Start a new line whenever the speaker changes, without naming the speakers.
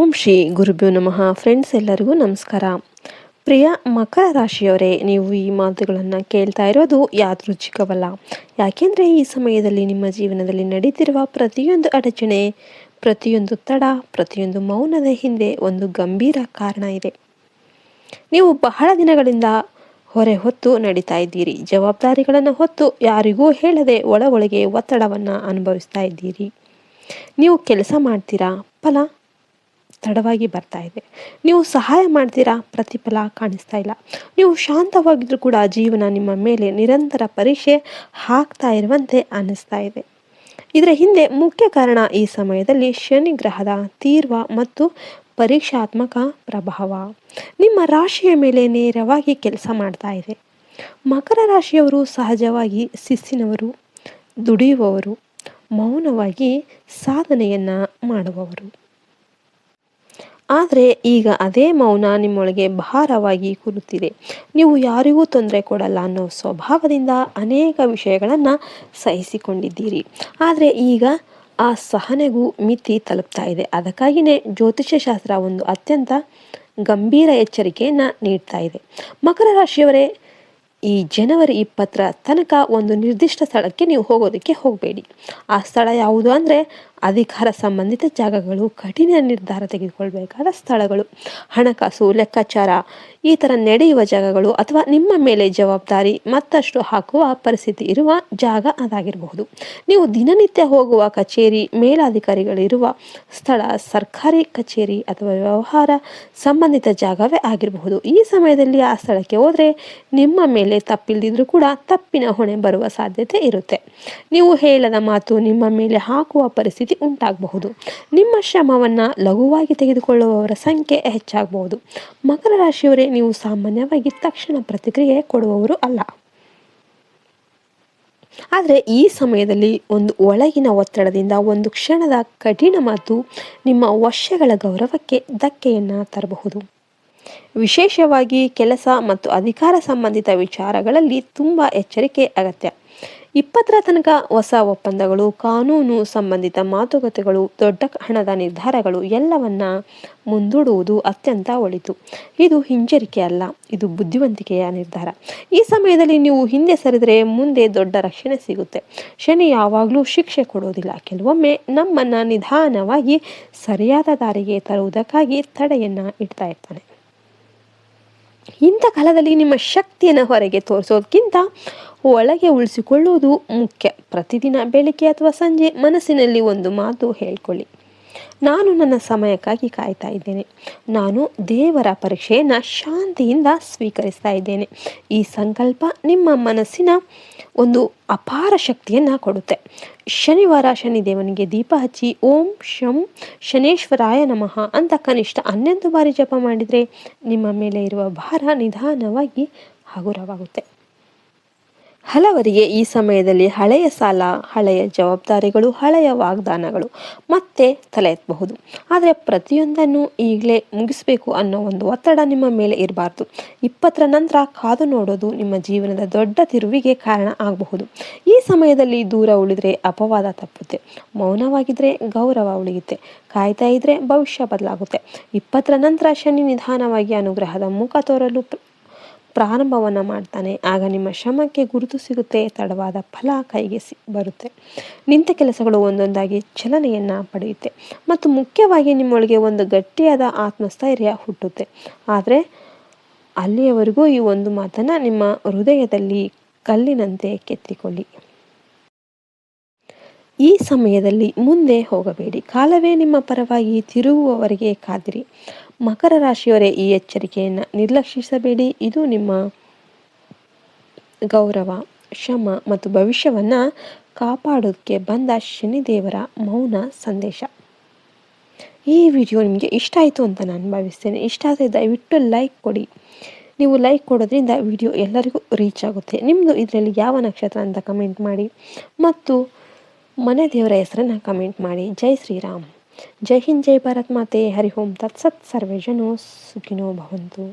ಓಂ ಶ್ರೀ ಗುರುಭ್ಯೋ ನಮಃ. ಫ್ರೆಂಡ್ಸ್ ಎಲ್ಲರಿಗೂ ನಮಸ್ಕಾರ. ಪ್ರಿಯ ಮಕರ ರಾಶಿಯವರೇ, ನೀವು ಈ ಮಾತುಗಳನ್ನು ಕೇಳ್ತಾ ಇರೋದು ಯಾದೃಚ್ಛಿಕವಲ್ಲ. ಯಾಕೆಂದರೆ ಈ ಸಮಯದಲ್ಲಿ ನಿಮ್ಮ ಜೀವನದಲ್ಲಿ ನಡೀತಿರುವ ಪ್ರತಿಯೊಂದು ಅಡಚಣೆ, ಪ್ರತಿಯೊಂದು ತಡ, ಪ್ರತಿಯೊಂದು ಮೌನದ ಹಿಂದೆ ಒಂದು ಗಂಭೀರ ಕಾರಣ ಇದೆ. ನೀವು ಬಹಳ ದಿನಗಳಿಂದ ಹೊರೆ ಹೊತ್ತು ನಡೀತಾ ಇದ್ದೀರಿ. ಜವಾಬ್ದಾರಿಗಳನ್ನು ಹೊತ್ತು ಯಾರಿಗೂ ಹೇಳದೆ ಒಳಗೊಳಗೆ ಒಳಗೆ ಒತ್ತಡವನ್ನು ಅನುಭವಿಸ್ತಾ ಇದ್ದೀರಿ. ನೀವು ಕೆಲಸ ಮಾಡ್ತೀರಾ? ಫಲ ತಡವಾಗಿ ಬರ್ತಾ ಇದೆ. ನೀವು ಸಹಾಯ ಮಾಡ್ತೀರಾ? ಪ್ರತಿಫಲ ಕಾಣಿಸ್ತಾ ಇಲ್ಲ. ನೀವು ಶಾಂತವಾಗಿದ್ರೂ ಕೂಡ ಜೀವನ ನಿಮ್ಮ ಮೇಲೆ ನಿರಂತರ ಪರೀಕ್ಷೆ ಹಾಕ್ತಾ ಇರುವಂತೆ ಅನ್ನಿಸ್ತಾ ಇದೆ. ಇದರ ಹಿಂದೆ ಮುಖ್ಯ ಕಾರಣ ಈ ಸಮಯದಲ್ಲಿ ಶನಿ ಗ್ರಹದ ತೀರ್ವ ಮತ್ತು ಪರೀಕ್ಷಾತ್ಮಕ ಪ್ರಭಾವ. ನಿಮ್ಮ ರಾಶಿಯ ಮೇಲೆ ನೇರವಾಗಿ ಕೆಲಸ ಮಾಡ್ತಾ ಇದೆ. ಮಕರ ರಾಶಿಯವರು ಸಹಜವಾಗಿ ಶಿಸ್ಸಿನವರು ದುಡಿಯುವವರು, ಮೌನವಾಗಿ ಸಾಧನೆಯನ್ನು ಮಾಡುವವರು. ಆದರೆ ಈಗ ಅದೇ ಮೌನ ನಿಮ್ಮೊಳಗೆ ಭಾರವಾಗಿ ಕೂರುತ್ತಿದೆ. ನೀವು ಯಾರಿಗೂ ತೊಂದರೆ ಕೊಡಲ್ಲ ಅನ್ನೋ ಸ್ವಭಾವದಿಂದ ಅನೇಕ ವಿಷಯಗಳನ್ನು ಸಹಿಸಿಕೊಂಡಿದ್ದೀರಿ. ಆದರೆ ಈಗ ಆ ಸಹನೆಗೂ ಮಿತಿ ತಲುಪ್ತಾ ಇದೆ. ಅದಕ್ಕಾಗಿಯೇ ಜ್ಯೋತಿಷ್ಯಶಾಸ್ತ್ರ ಒಂದು ಅತ್ಯಂತ ಗಂಭೀರ ಎಚ್ಚರಿಕೆಯನ್ನು ನೀಡ್ತಾ ಇದೆ. ಮಕರ ರಾಶಿಯವರೇ, ಈ ಜನವರಿ ಇಪ್ಪತ್ತರ ತನಕ ಒಂದು ನಿರ್ದಿಷ್ಟ ಸ್ಥಳಕ್ಕೆ ನೀವು ಹೋಗೋದಕ್ಕೆ ಹೋಗಬೇಡಿ. ಆ ಸ್ಥಳ ಯಾವುದು ಅಂದರೆ ಅಧಿಕಾರ ಸಂಬಂಧಿತ ಜಾಗಗಳು, ಕಠಿಣ ನಿರ್ಧಾರ ತೆಗೆದುಕೊಳ್ಬೇಕಾದ ಸ್ಥಳಗಳು, ಹಣಕಾಸು, ಲೆಕ್ಕಾಚಾರ, ಈ ಥರ ನಡೆಯುವ ಜಾಗಗಳು ಅಥವಾ ನಿಮ್ಮ ಮೇಲೆ ಜವಾಬ್ದಾರಿ ಮತ್ತಷ್ಟು ಹಾಕುವ ಪರಿಸ್ಥಿತಿ ಇರುವ ಜಾಗ ಅದಾಗಿರಬಹುದು. ನೀವು ದಿನನಿತ್ಯ ಹೋಗುವ ಕಚೇರಿ, ಮೇಲಾಧಿಕಾರಿಗಳಿರುವ ಸ್ಥಳ, ಸರ್ಕಾರಿ ಕಚೇರಿ ಅಥವಾ ವ್ಯವಹಾರ ಸಂಬಂಧಿತ ಜಾಗವೇ ಆಗಿರಬಹುದು. ಈ ಸಮಯದಲ್ಲಿ ಆ ಸ್ಥಳಕ್ಕೆ ಹೋದರೆ ನಿಮ್ಮ ಮೇಲೆ ತಪ್ಪಿಲ್ದಿದ್ರೂ ಕೂಡ ತಪ್ಪಿನ ಹೊಣೆ ಬರುವ ಸಾಧ್ಯತೆ ಇರುತ್ತೆ. ನೀವು ಹೇಳದ ಮಾತು ನಿಮ್ಮ ಮೇಲೆ ಹಾಕುವ ಪರಿಸ್ಥಿತಿ ಉಂಟಾಗಬಹುದು. ನಿಮ್ಮ ಶ್ರಮವನ್ನು ಲಘುವಾಗಿ ತೆಗೆದುಕೊಳ್ಳುವವರ ಸಂಖ್ಯೆ ಹೆಚ್ಚಾಗಬಹುದು. ಮಕರ ರಾಶಿಯವರೇ, ನೀವು ಸಾಮಾನ್ಯವಾಗಿ ತಕ್ಷಣ ಪ್ರತಿಕ್ರಿಯೆ ಕೊಡುವವರು ಅಲ್ಲ. ಆದರೆ ಈ ಸಮಯದಲ್ಲಿ ಒಂದು ಒಳಗಿನ ಒತ್ತಡದಿಂದ ಒಂದು ಕ್ಷಣದ ಕಠಿಣ ಮಾತು ನಿಮ್ಮ ವರ್ಷಗಳ ಗೌರವಕ್ಕೆ ಧಕ್ಕೆಯನ್ನು ತರಬಹುದು. ವಿಶೇಷವಾಗಿ ಕೆಲಸ ಮತ್ತು ಅಧಿಕಾರ ಸಂಬಂಧಿತ ವಿಚಾರಗಳಲ್ಲಿ ತುಂಬ ಎಚ್ಚರಿಕೆ ಅಗತ್ಯ. ಇಪ್ಪತ್ತರ ತನಕ ಹೊಸ ಒಪ್ಪಂದಗಳು, ಕಾನೂನು ಸಂಬಂಧಿತ ಮಾತುಕತೆಗಳು, ದೊಡ್ಡ ಹಣದ ನಿರ್ಧಾರಗಳು ಎಲ್ಲವನ್ನ ಮುಂದೂಡುವುದು ಅತ್ಯಂತ ಒಳಿತು. ಇದು ಹಿಂಜರಿಕೆ ಅಲ್ಲ, ಇದು ಬುದ್ಧಿವಂತಿಕೆಯ ನಿರ್ಧಾರ. ಈ ಸಮಯದಲ್ಲಿ ನೀವು ಹಿಂದೆ ಸರಿದರೆ ಮುಂದೆ ದೊಡ್ಡ ರಕ್ಷಣೆ ಸಿಗುತ್ತೆ. ಶನಿ ಯಾವಾಗಲೂ ಶಿಕ್ಷೆ ಕೊಡೋದಿಲ್ಲ. ಕೆಲವೊಮ್ಮೆ ನಮ್ಮನ್ನು ನಿಧಾನವಾಗಿ ಸರಿಯಾದ ದಾರಿಗೆ ತರುವುದಕ್ಕಾಗಿ ತಡೆಯನ್ನು ಇಡ್ತಾ ಇರ್ತಾನೆ. ಇಂಥ ಕಾಲದಲ್ಲಿ ನಿಮ್ಮ ಶಕ್ತಿಯನ್ನು ಹೊರಗೆ ತೋರಿಸೋದಕ್ಕಿಂತ ಒಳಗೆ ಉಳಿಸಿಕೊಳ್ಳುವುದು ಮುಖ್ಯ. ಪ್ರತಿದಿನ ಬೆಳಿಗ್ಗೆ ಅಥವಾ ಸಂಜೆ ಮನಸ್ಸಿನಲ್ಲಿ ಒಂದು ಮಾತು ಹೇಳ್ಕೊಳ್ಳಿ. ನಾನು ನನ್ನ ಸಮಯಕ್ಕಾಗಿ ಕಾಯ್ತಾ ಇದ್ದೇನೆ. ನಾನು ದೇವರ ಪರೀಕ್ಷೆಯನ್ನು ಶಾಂತಿಯಿಂದ ಸ್ವೀಕರಿಸ್ತಾ ಇದ್ದೇನೆ. ಈ ಸಂಕಲ್ಪ ನಿಮ್ಮ ಮನಸ್ಸಿನ ಒಂದು ಅಪಾರ ಶಕ್ತಿಯನ್ನು ಕೊಡುತ್ತೆ. ಶನಿವಾರ ಶನಿದೇವನಿಗೆ ದೀಪ ಹಚ್ಚಿ ಓಂ ಶಂ ಶನೇಶ್ವರಾಯ ನಮಃ ಅಂತ ಕನಿಷ್ಠ ಹನ್ನೊಂದು ಬಾರಿ ಜಪ ಮಾಡಿದರೆ ನಿಮ್ಮ ಮೇಲೆ ಇರುವ ಭಾರ ನಿಧಾನವಾಗಿ ಹಗುರವಾಗುತ್ತೆ. ಹಲವರಿಗೆ ಈ ಸಮಯದಲ್ಲಿ ಹಳೆಯ ಸಾಲ, ಹಳೆಯ ಜವಾಬ್ದಾರಿಗಳು, ಹಳೆಯ ವಾಗ್ದಾನಗಳು ಮತ್ತೆ ತಲೆ ಎತ್ತಬಹುದು ಆದರೆ ಪ್ರತಿಯೊಂದನ್ನು ಈಗಲೇ ಮುಗಿಸಬೇಕು ಅನ್ನೋ ಒಂದು ಒತ್ತಡ ನಿಮ್ಮ ಮೇಲೆ ಇರಬಾರ್ದು. ಇಪ್ಪತ್ತರ ನಂತರ ಕಾದು ನೋಡೋದು ನಿಮ್ಮ ಜೀವನದ ದೊಡ್ಡ ತಿರುವಿಗೆ ಕಾರಣ ಆಗಬಹುದು. ಈ ಸಮಯದಲ್ಲಿ ದೂರ ಉಳಿದರೆ ಅಪವಾದ ತಪ್ಪುತ್ತೆ. ಮೌನವಾಗಿದ್ದರೆ ಗೌರವ ಉಳಿಯುತ್ತೆ. ಕಾಯ್ತಾ ಇದ್ರೆ ಭವಿಷ್ಯ ಬದಲಾಗುತ್ತೆ. ಇಪ್ಪತ್ತರ ನಂತರ ಶನಿ ನಿಧಾನವಾಗಿ ಅನುಗ್ರಹದ ಮುಖ ತೋರಲು ಪ್ರಾರಂಭವನ್ನು ಮಾಡ್ತಾನೆ. ಆಗ ನಿಮ್ಮ ಶ್ರಮಕ್ಕೆ ಗುರುತು ಸಿಗುತ್ತೆ, ತಡವಾದ ಫಲ ಕೈಗೆ ಸಿ, ಬರುತ್ತೆ. ನಿಂತ ಕೆಲಸಗಳು ಒಂದೊಂದಾಗಿ ಚಲನೆಯನ್ನು ಪಡೆಯುತ್ತೆ. ಮತ್ತು ಮುಖ್ಯವಾಗಿ ನಿಮ್ಮೊಳಗೆ ಒಂದು ಗಟ್ಟಿಯಾದ ಆತ್ಮಸ್ಥೈರ್ಯ ಹುಟ್ಟುತ್ತೆ. ಆದರೆ ಅಲ್ಲಿಯವರೆಗೂ ಈ ಒಂದು ಮಾತನ್ನು ನಿಮ್ಮ ಹೃದಯದಲ್ಲಿ ಕಲ್ಲಿನಂತೆ ಕೆತ್ತಿಕೊಳ್ಳಿ. ಈ ಸಮಯದಲ್ಲಿ ಮುಂದೆ ಹೋಗಬೇಡಿ. ಕಾಲವೇ ನಿಮ್ಮ ಪರವಾಗಿ ತಿರುಗುವವರೆಗೆ ಕಾದಿರಿ. ಮಕರ ರಾಶಿಯವರೇ ಈ ಎಚ್ಚರಿಕೆಯನ್ನು ನಿರ್ಲಕ್ಷಿಸಬೇಡಿ. ಇದು ನಿಮ್ಮ ಗೌರವ ಶ್ರಮ ಮತ್ತು ಭವಿಷ್ಯವನ್ನು ಕಾಪಾಡೋದಕ್ಕೆ ಬಂದ ಶನಿದೇವರ ಮೌನ ಸಂದೇಶ. ಈ ವಿಡಿಯೋ ನಿಮಗೆ ಇಷ್ಟ ಆಯಿತು ಅಂತ ನಾನು ಭಾವಿಸ್ತೇನೆ. ಇಷ್ಟ ಆದರೆ ದಯವಿಟ್ಟು ಲೈಕ್ ಕೊಡಿ. ನೀವು ಲೈಕ್ ಕೊಡೋದ್ರಿಂದ ವಿಡಿಯೋ ಎಲ್ಲರಿಗೂ ರೀಚ್ ಆಗುತ್ತೆ. ನಿಮ್ಮದು ಇದರಲ್ಲಿ ಯಾವ ನಕ್ಷತ್ರ ಅಂತ ಕಮೆಂಟ್ ಮಾಡಿ. ಮತ್ತು ಮನೆ ದೇವರ ಹೆಸರನ್ನು ಕಮೆಂಟ್ ಮಾಡಿ. ಜೈ ಶ್ರೀರಾಮ್. ಜೈ ಹಿಂದ್ ಜೈ ಭಾರತ್ ಮಾತೆ ಹರಿ ಓಂ ತತ್ಸತ್ ಸರ್ವೇ ಜನೋ ಸುಖಿನೋ ಭವಂತು